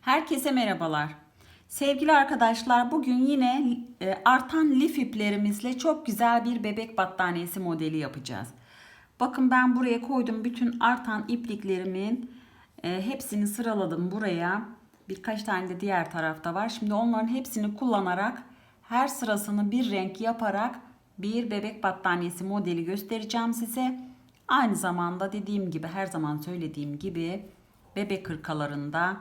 Herkese merhabalar. Sevgili arkadaşlar bugün yine e, artan lif iplerimizle çok güzel bir bebek battaniyesi modeli yapacağız. Bakın ben buraya koydum bütün artan ipliklerimin e, hepsini sıraladım buraya. Birkaç tane de diğer tarafta var. Şimdi onların hepsini kullanarak her sırasını bir renk yaparak bir bebek battaniyesi modeli göstereceğim size. Aynı zamanda dediğim gibi her zaman söylediğim gibi bebek hırkalarında,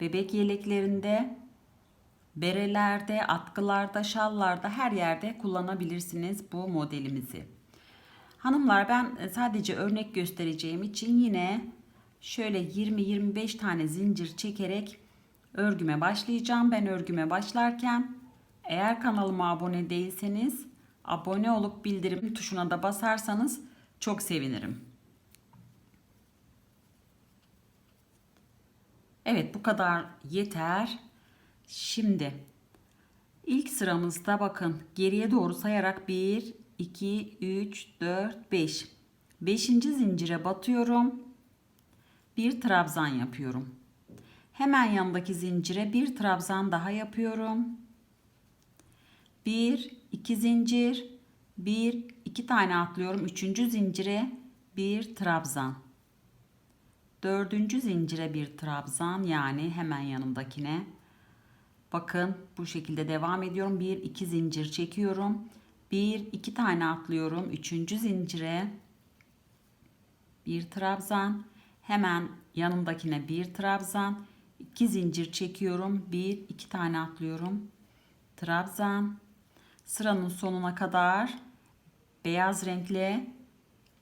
bebek yeleklerinde, berelerde, atkılarda, şallarda her yerde kullanabilirsiniz bu modelimizi. Hanımlar ben sadece örnek göstereceğim için yine şöyle 20-25 tane zincir çekerek örgüme başlayacağım. Ben örgüme başlarken eğer kanalıma abone değilseniz abone olup bildirim tuşuna da basarsanız çok sevinirim. Evet bu kadar yeter. Şimdi ilk sıramızda bakın geriye doğru sayarak 1, 2, 3, 4, 5. 5. zincire batıyorum. Bir trabzan yapıyorum. Hemen yanındaki zincire bir trabzan daha yapıyorum. 1, 2 zincir, 1, 2 tane atlıyorum. 3. zincire bir trabzan. 4. zincire bir trabzan yani hemen yanındakine. Bakın bu şekilde devam ediyorum. 1, 2 zincir çekiyorum. 1, 2 tane atlıyorum. 3. zincire bir trabzan. Hemen yanındakine bir trabzan. 2 zincir çekiyorum. 1, 2 tane atlıyorum. Trabzan. Sıranın sonuna kadar beyaz renkle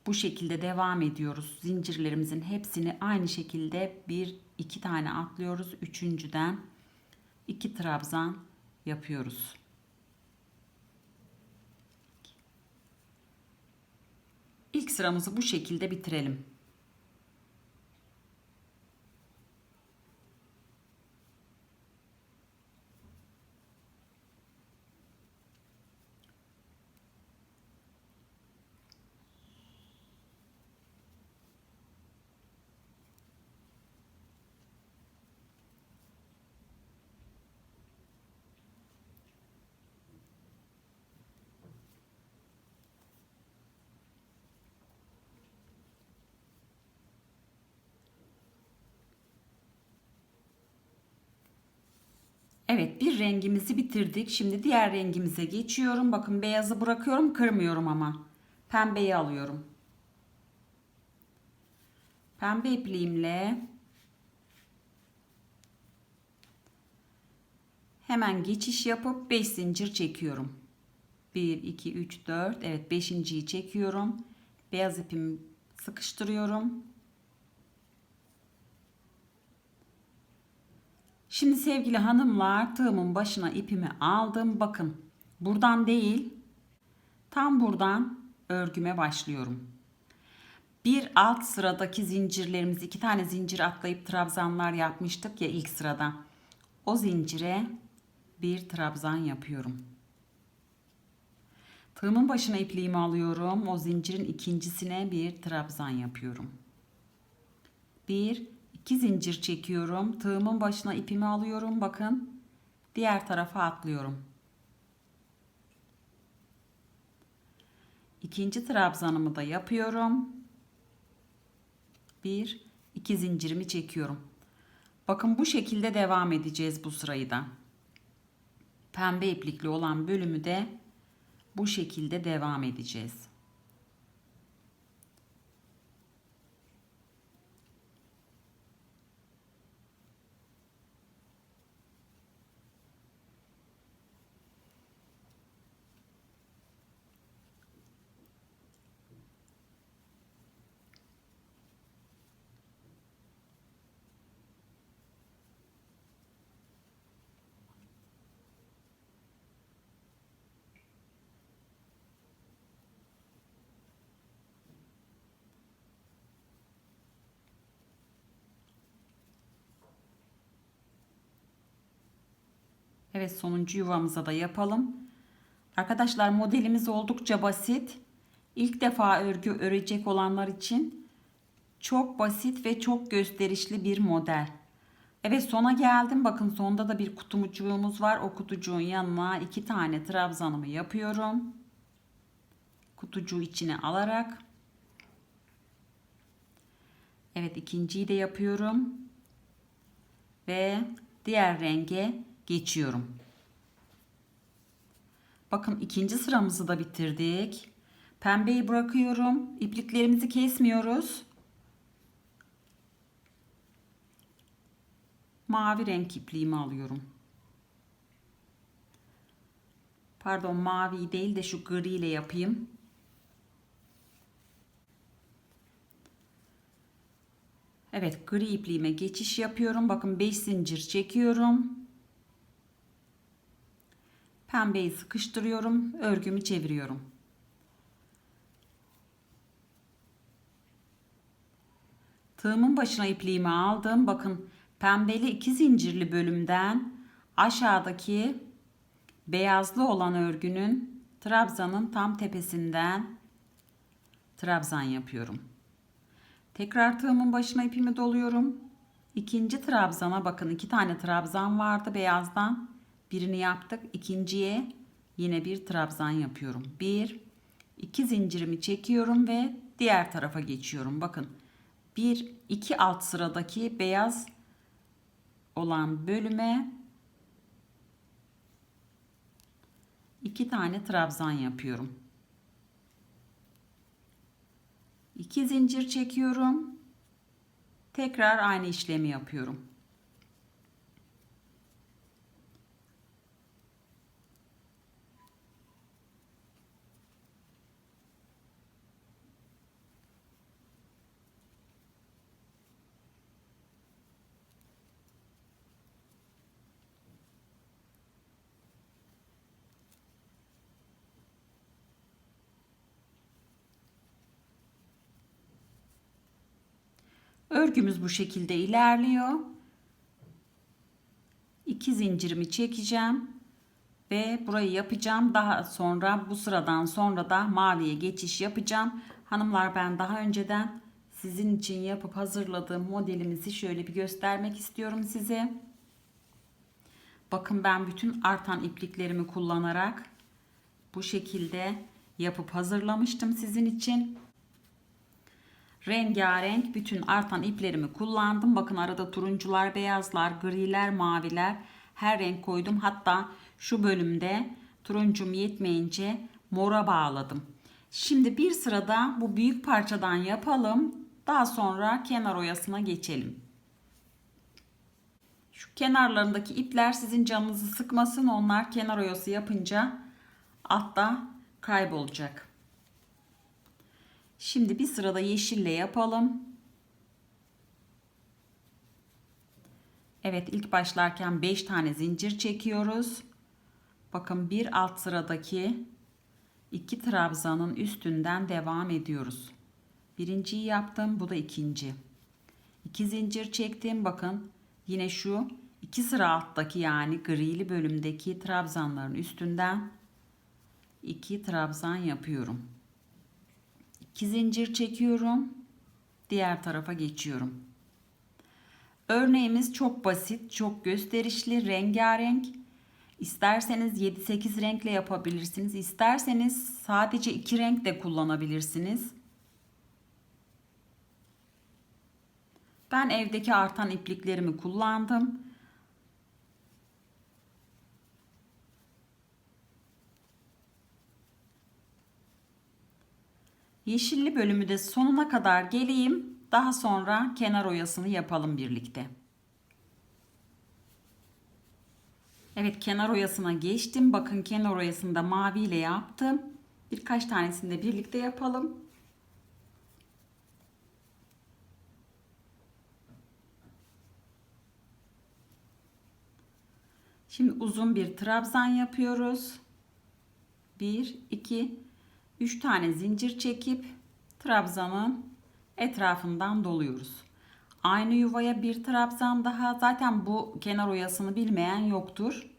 bu şekilde devam ediyoruz. Zincirlerimizin hepsini aynı şekilde bir iki tane atlıyoruz. Üçüncüden iki trabzan yapıyoruz. İlk sıramızı bu şekilde bitirelim. Evet bir rengimizi bitirdik. Şimdi diğer rengimize geçiyorum. Bakın beyazı bırakıyorum kırmıyorum ama. Pembeyi alıyorum. Pembe ipliğimle hemen geçiş yapıp 5 zincir çekiyorum. 1, 2, 3, 4. Evet 5.yi çekiyorum. Beyaz ipimi sıkıştırıyorum. Şimdi sevgili hanımlar tığımın başına ipimi aldım. Bakın buradan değil tam buradan örgüme başlıyorum. Bir alt sıradaki zincirlerimiz iki tane zincir atlayıp trabzanlar yapmıştık ya ilk sırada. O zincire bir trabzan yapıyorum. Tığımın başına ipliğimi alıyorum. O zincirin ikincisine bir trabzan yapıyorum. Bir 2 zincir çekiyorum. Tığımın başına ipimi alıyorum. Bakın. Diğer tarafa atlıyorum. İkinci trabzanımı da yapıyorum. 1 2 zincirimi çekiyorum. Bakın bu şekilde devam edeceğiz bu sırayı da. Pembe iplikli olan bölümü de bu şekilde devam edeceğiz. Evet sonuncu yuvamıza da yapalım. Arkadaşlar modelimiz oldukça basit. İlk defa örgü örecek olanlar için çok basit ve çok gösterişli bir model. Evet sona geldim. Bakın sonda da bir kutumucuğumuz var. O kutucuğun yanına iki tane trabzanımı yapıyorum. Kutucuğu içine alarak. Evet ikinciyi de yapıyorum. Ve diğer renge geçiyorum. Bakın ikinci sıramızı da bitirdik. Pembeyi bırakıyorum. İpliklerimizi kesmiyoruz. Mavi renk ipliğimi alıyorum. Pardon mavi değil de şu gri ile yapayım. Evet gri ipliğime geçiş yapıyorum. Bakın 5 zincir çekiyorum. Pembeyi sıkıştırıyorum. Örgümü çeviriyorum. Tığımın başına ipliğimi aldım. Bakın pembeli iki zincirli bölümden aşağıdaki beyazlı olan örgünün trabzanın tam tepesinden trabzan yapıyorum. Tekrar tığımın başına ipimi doluyorum. İkinci trabzana bakın iki tane trabzan vardı beyazdan. Birini yaptık. İkinciye yine bir trabzan yapıyorum. Bir, iki zincirimi çekiyorum ve diğer tarafa geçiyorum. Bakın bir, iki alt sıradaki beyaz olan bölüme iki tane trabzan yapıyorum. 2 zincir çekiyorum. Tekrar aynı işlemi yapıyorum. Örgümüz bu şekilde ilerliyor. İki zincirimi çekeceğim ve burayı yapacağım. Daha sonra bu sıradan sonra da maviye geçiş yapacağım. Hanımlar ben daha önceden sizin için yapıp hazırladığım modelimizi şöyle bir göstermek istiyorum size. Bakın ben bütün artan ipliklerimi kullanarak bu şekilde yapıp hazırlamıştım sizin için rengarenk bütün artan iplerimi kullandım. Bakın arada turuncular, beyazlar, griler, maviler her renk koydum. Hatta şu bölümde turuncum yetmeyince mora bağladım. Şimdi bir sırada bu büyük parçadan yapalım. Daha sonra kenar oyasına geçelim. Şu kenarlarındaki ipler sizin canınızı sıkmasın. Onlar kenar oyası yapınca altta kaybolacak. Şimdi bir sırada yeşille yapalım. Evet ilk başlarken 5 tane zincir çekiyoruz. Bakın bir alt sıradaki iki trabzanın üstünden devam ediyoruz. Birinciyi yaptım. Bu da ikinci. İki zincir çektim. Bakın yine şu iki sıra alttaki yani grili bölümdeki trabzanların üstünden iki trabzan yapıyorum. 2 zincir çekiyorum. Diğer tarafa geçiyorum. Örneğimiz çok basit, çok gösterişli, rengarenk. İsterseniz 7-8 renkle yapabilirsiniz. İsterseniz sadece 2 renk de kullanabilirsiniz. Ben evdeki artan ipliklerimi kullandım. Yeşilli bölümü de sonuna kadar geleyim. Daha sonra kenar oyasını yapalım birlikte. Evet kenar oyasına geçtim. Bakın kenar oyasını da mavi ile yaptım. Birkaç tanesini de birlikte yapalım. Şimdi uzun bir trabzan yapıyoruz. 1 2 3 tane zincir çekip trabzanın etrafından doluyoruz. Aynı yuvaya bir trabzan daha zaten bu kenar oyasını bilmeyen yoktur.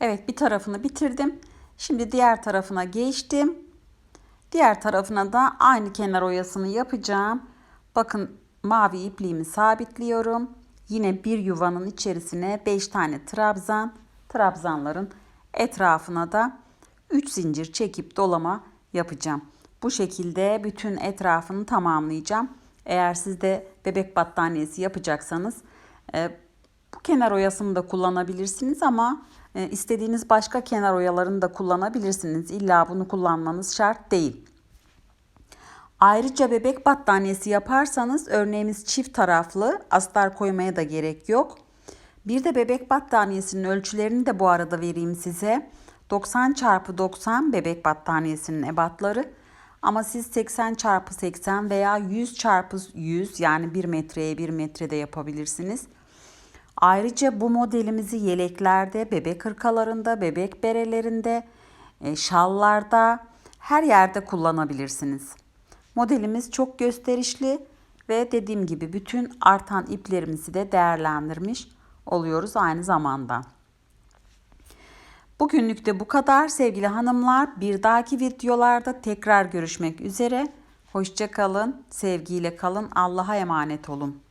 Evet bir tarafını bitirdim. Şimdi diğer tarafına geçtim. Diğer tarafına da aynı kenar oyasını yapacağım. Bakın mavi ipliğimi sabitliyorum. Yine bir yuvanın içerisine 5 tane trabzan, trabzanların etrafına da 3 zincir çekip dolama yapacağım. Bu şekilde bütün etrafını tamamlayacağım. Eğer siz de bebek battaniyesi yapacaksanız e, bu kenar oyasını da kullanabilirsiniz ama e, istediğiniz başka kenar oyalarını da kullanabilirsiniz. İlla bunu kullanmanız şart değil. Ayrıca bebek battaniyesi yaparsanız örneğimiz çift taraflı astar koymaya da gerek yok. Bir de bebek battaniyesinin ölçülerini de bu arada vereyim size. 90 çarpı 90 bebek battaniyesinin ebatları. Ama siz 80 çarpı 80 veya 100 çarpı 100 yani 1 metreye 1 metrede yapabilirsiniz. Ayrıca bu modelimizi yeleklerde, bebek hırkalarında, bebek berelerinde, e, şallarda her yerde kullanabilirsiniz. Modelimiz çok gösterişli ve dediğim gibi bütün artan iplerimizi de değerlendirmiş oluyoruz aynı zamanda. Bugünlük de bu kadar sevgili hanımlar. Bir dahaki videolarda tekrar görüşmek üzere. Hoşça kalın, sevgiyle kalın, Allah'a emanet olun.